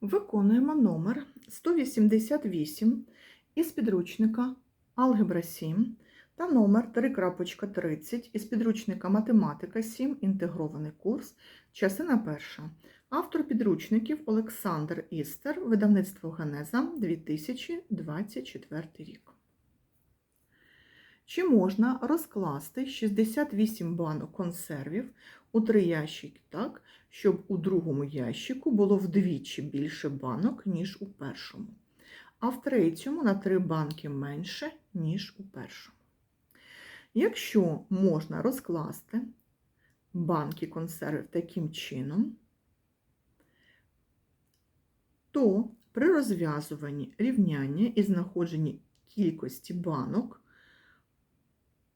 Виконуємо номер 188 із підручника Алгебра 7 та номер 3.30 із підручника Математика 7. Інтегрований курс. Частина перша. Автор підручників Олександр Істер. Видавництво Генеза 2024 рік. Чи можна розкласти 68 банок консервів у три ящики так, щоб у другому ящику було вдвічі більше банок, ніж у першому, а в третьому на три банки менше, ніж у першому. Якщо можна розкласти банки консервів таким чином, то при розв'язуванні рівняння і знаходженні кількості банок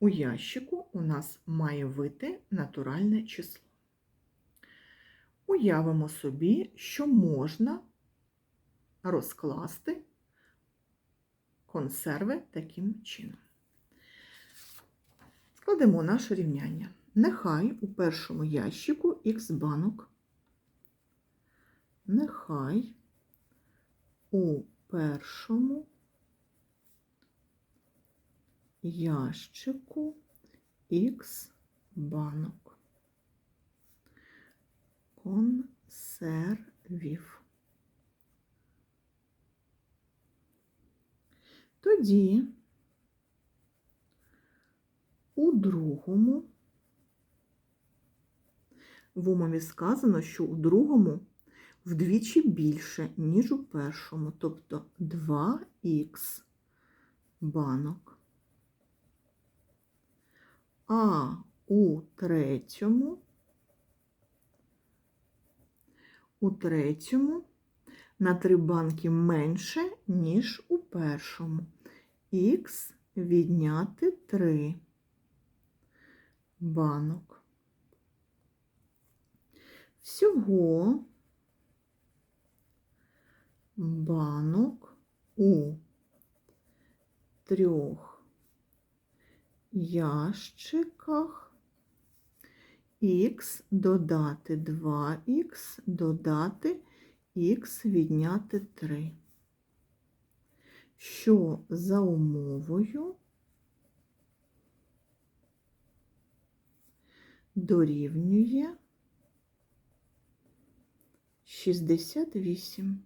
у ящику у нас має вийти натуральне число. Уявимо собі, що можна розкласти консерви таким чином. Складемо наше рівняння. Нехай у першому ящику х банок. Нехай у першому ящику х банок консервів. Тоді у другому в умові сказано, що у другому вдвічі більше, ніж у першому, тобто 2х банок. А у третьому, у третьому на три банки менше, ніж у першому. Х відняти 3 банок. Всього банок у трьох ящиках х додати 2х, додати х відняти 3, що за умовою дорівнює 68.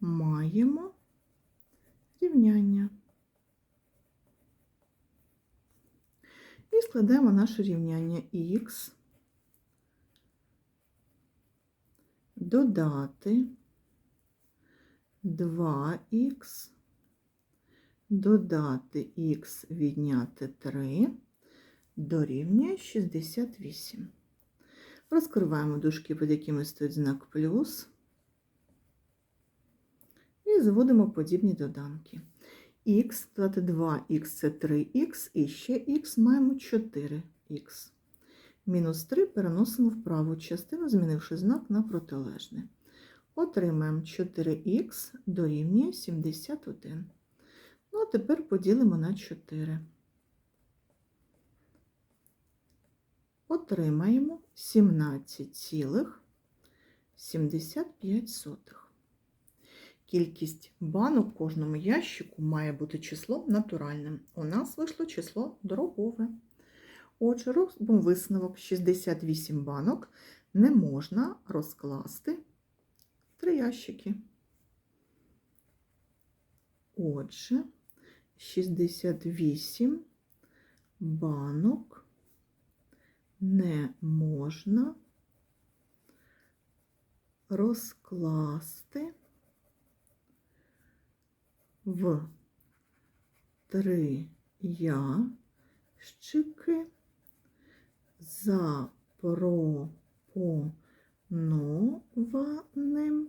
Маємо рівняння. І складаємо наше рівняння х додати 2х, додати х відняти 3 дорівнює 68. Розкриваємо дужки, під якими стоїть знак плюс. І зводимо подібні доданки. Х додати 2х це 3х, і ще х маємо 4х. Мінус 3 переносимо в праву частину, змінивши знак на протилежне. Отримаємо 4х дорівнює 71. Ну, а тепер поділимо на 4. Отримаємо 17,75. Кількість банок в кожному ящику має бути числом натуральним. У нас вийшло число дробове. Отже, робимо висновок 68 банок не можна розкласти в три ящики. Отже, 68 банок не можна розкласти в три ящики запропонованим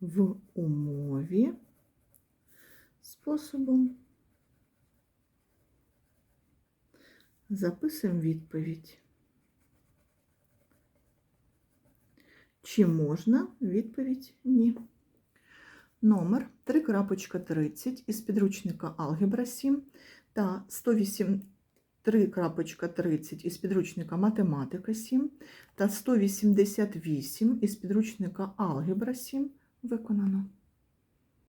в умові способом. Записуємо відповідь. Чи можна? Відповідь ні. Номер 3.30 із підручника Алгебра 7 та 108 3.30 із підручника Математика 7 та 188 із підручника Алгебра 7 Виконано.